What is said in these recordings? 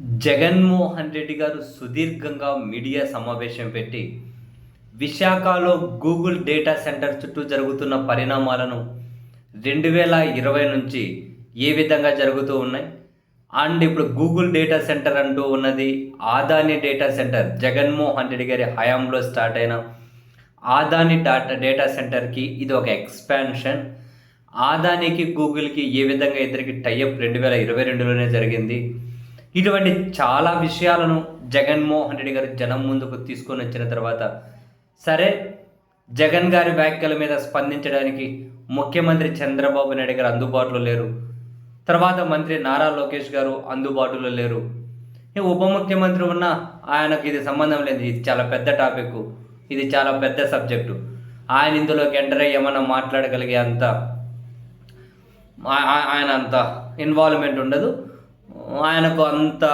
జగన్మోహన్ రెడ్డి గారు సుదీర్ఘంగా మీడియా సమావేశం పెట్టి విశాఖలో గూగుల్ డేటా సెంటర్ చుట్టూ జరుగుతున్న పరిణామాలను రెండు వేల ఇరవై నుంచి ఏ విధంగా జరుగుతూ ఉన్నాయి? అండ్ ఇప్పుడు గూగుల్ డేటా సెంటర్ అంటూ ఉన్నది ఆదాని డేటా సెంటర్ జగన్మోహన్ రెడ్డి గారి హయాంలో స్టార్ట్ అయిన ఆదాని డాటా డేటా సెంటర్కి ఇది ఒక ఎక్స్పాన్షన్. ఆదానికి గూగుల్కి ఏ విధంగా ఇద్దరికి టైఅప్ రెండు వేల ఇరవై రెండులోనే జరిగింది? ఇటువంటి చాలా విషయాలను జగన్మోహన్ రెడ్డి గారు జనం ముందుకు తీసుకొని వచ్చిన తర్వాత సరే జగన్ గారి వ్యాఖ్యల మీద స్పందించడానికి ముఖ్యమంత్రి చంద్రబాబు నాయుడు గారు అందుబాటులో లేరు. తర్వాత మంత్రి నారా లోకేష్ గారు అందుబాటులో లేరు. ఉప ముఖ్యమంత్రి ఉన్న ఆయనకు ఇది సంబంధం లేదు. ఇది చాలా పెద్ద టాపిక్. ఇది చాలా పెద్ద సబ్జెక్టు. ఆయన ఇందులోకి ఎంటర్ అయ్యి ఏమన్నా మాట్లాడగలిగే అంత ఆయన అంత ఇన్వాల్వ్మెంట్ ఉండదు. ఆయనకు అంత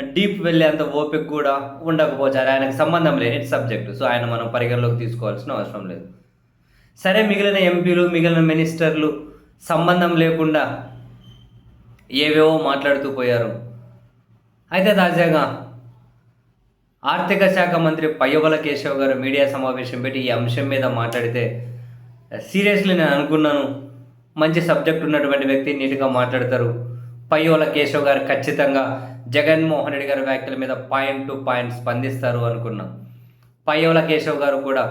డీప్ వెళ్ళే అంత ఓపిక కూడా ఉండకపోవచ్చు ఆయనకు సంబంధం లేని సబ్జెక్టు. సో ఆయన మనం పరిగణలోకి తీసుకోవాల్సిన అవసరం లేదు. సరే మిగిలిన ఎంపీలు మిగిలిన మినిస్టర్లు సంబంధం లేకుండా ఏవేవో మాట్లాడుతూ పోయారు. అయితే తాజాగా ఆర్థిక శాఖ మంత్రి పయ్యవల కేశవ్ గారు మీడియా సమావేశం పెట్టి ఈ అంశం మీద మాట్లాడితే సీరియస్లీ నేను అనుకున్నాను. మంచి సబ్జెక్ట్ ఉన్నటువంటి వ్యక్తి నీట్గా మాట్లాడతారు. పయ్యోల కేశవ్ గారు ఖచ్చితంగా జగన్మోహన్ రెడ్డి గారి వ్యాఖ్యల మీద పాయింట్ టు పాయింట్ స్పందిస్తారు అనుకున్నాం. పయ్యోల కేశవ్ గారు కూడా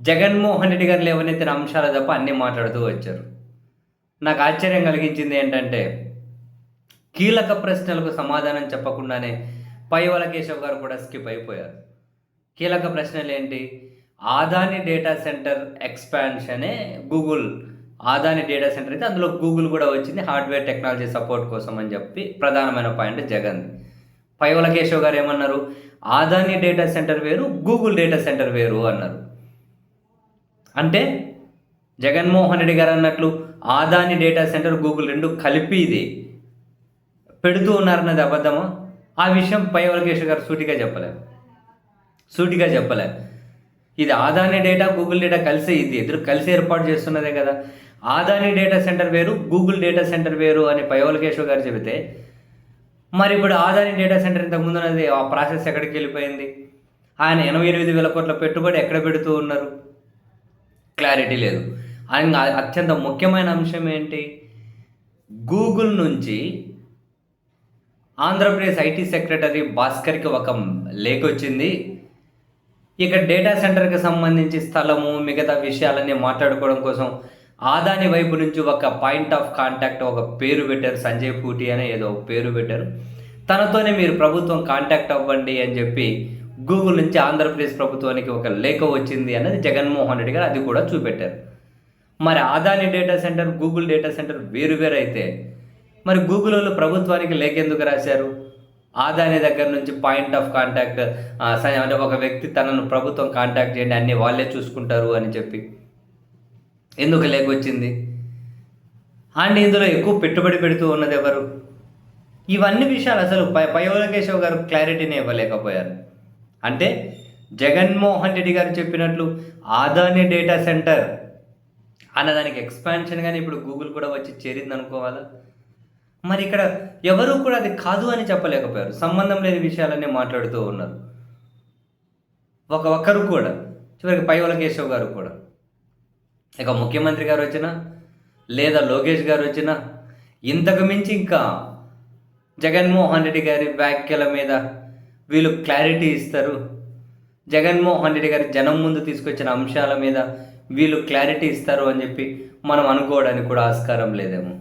జగన్మోహన్ రెడ్డి గారు లేవనెత్తిన అంశాలు తప్ప అన్నీ మాట్లాడుతూ వచ్చారు. నాకు ఆశ్చర్యం కలిగించింది ఏంటంటే కీలక ప్రశ్నలకు సమాధానం చెప్పకుండానే పైవల కేశవ్ గారు కూడా స్కిప్ అయిపోయారు. కీలక ప్రశ్నలు ఏంటి? ఆదాని డేటా సెంటర్ ఎక్స్పాన్షనే గూగుల్ ఆదాని డేటా సెంటర్ అయితే అందులో గూగుల్ కూడా వచ్చింది హార్డ్వేర్ టెక్నాలజీ సపోర్ట్ కోసం అని చెప్పి ప్రధానమైన పాయింట్ జగన్. పైవల కేశవ్ గారు ఏమన్నారు? ఆదాని డేటా సెంటర్ వేరు గూగుల్ డేటా సెంటర్ వేరు అన్నారు. అంటే జగన్మోహన్ రెడ్డి గారు అన్నట్లు ఆదాని డేటా సెంటర్ గూగుల్ రెండు కలిపి ఇది. పెడుతూ ఉన్నారన్నది అబద్ధమా? ఆ విషయం పై కేశవ్ గారు సూటిగా చెప్పలేదు సూటిగా చెప్పలేదు ఇది ఆదాని డేటా గూగుల్ డేటా కలిసి ఇది. ఇద్దరు కలిసి ఏర్పాటు చేస్తున్నదే కదా. ఆదాని డేటా సెంటర్ వేరు గూగుల్ డేటా సెంటర్ వేరు అని పైవలకేశ్వర్ గారు చెబితే మరి ఇప్పుడు ఆదాని డేటా సెంటర్ ఇంతకు ముందు ఉన్నది ఆ ప్రాసెస్ ఎక్కడికి వెళ్ళిపోయింది? ఆయన ఎనభై ఎనిమిది వేల కోట్ల పెట్టుబడి ఎక్కడ పెడుతూ ఉన్నారు? క్లారిటీ లేదు. ఆయన అత్యంత ముఖ్యమైన అంశం ఏంటి? గూగుల్ నుంచి ఆంధ్రప్రదేశ్ ఐటీ సెక్రటరీ భాస్కర్కి ఒక లేఖ వచ్చింది. ఇక డేటా సెంటర్కి సంబంధించి స్థలము మిగతా విషయాలన్నీ మాట్లాడుకోవడం కోసం ఆదాని వైపు నుంచి ఒక పాయింట్ ఆఫ్ కాంటాక్ట్ ఒక పేరు పెట్టారు సంజయ్ పూటి అనే ఏదో ఒక పేరు పెట్టారు. తనతోనే మీరు ప్రభుత్వం కాంటాక్ట్ అవ్వండి అని చెప్పి గూగుల్ నుంచి ఆంధ్రప్రదేశ్ ప్రభుత్వానికి ఒక లేఖ వచ్చింది అనేది జగన్మోహన్ రెడ్డి గారు అది కూడా చూపెట్టారు. మరి Adani data centre Google data centre వేరు వేరు అయితే మరి గూగుల్ వాళ్ళు ప్రభుత్వానికి లేఖ ఎందుకు రాశారు? ఆదాని దగ్గర నుంచి పాయింట్ ఆఫ్ కాంటాక్ట్ అంటే ఒక వ్యక్తి తనను ప్రభుత్వం కాంటాక్ట్ చేయండి అన్ని వాళ్ళే చూసుకుంటారు అని చెప్పి. ఎందుకు లేఖ వచ్చింది అండ్ ఇందులో ఎక్కువ పెట్టుబడి పెడుతూ ఉన్నది ఎవరు? ఇవన్నీ విషయాలు అసలు పై పయోలకేశవ్ గారు క్లారిటీని ఇవ్వలేకపోయారు. అంటే జగన్మోహన్ రెడ్డి గారు చెప్పినట్లు ఆదాని డేటా సెంటర్ అన్న దానికి ఎక్స్పాన్షన్ కానీ ఇప్పుడు గూగుల్ కూడా వచ్చి చేరింది అనుకోవాలా మరి ఇక్కడ ఎవరు కూడా అది కాదు అని చెప్పలేకపోయారు. సంబంధం లేని విషయాలన్నీ మాట్లాడుతూ ఉన్నారు. ఒక ఒక్కరు కూడా చివరికి పైవల కేశవ్ గారు కూడా. ఇక ముఖ్యమంత్రి గారు వచ్చినా లేదా లోకేష్ గారు వచ్చినా ఇంతకు మించి ఇంకా జగన్మోహన్ రెడ్డి గారి వ్యాఖ్యల మీద వీళ్ళు క్లారిటీ ఇస్తారు. జగన్మోహన్ రెడ్డి గారి జనం ముందు తీసుకొచ్చిన అంశాల మీద వీళ్ళు క్లారిటీ ఇస్తారు అని చెప్పి మనం అనుకోవడానికి కూడా ఆస్కారం లేదేమో.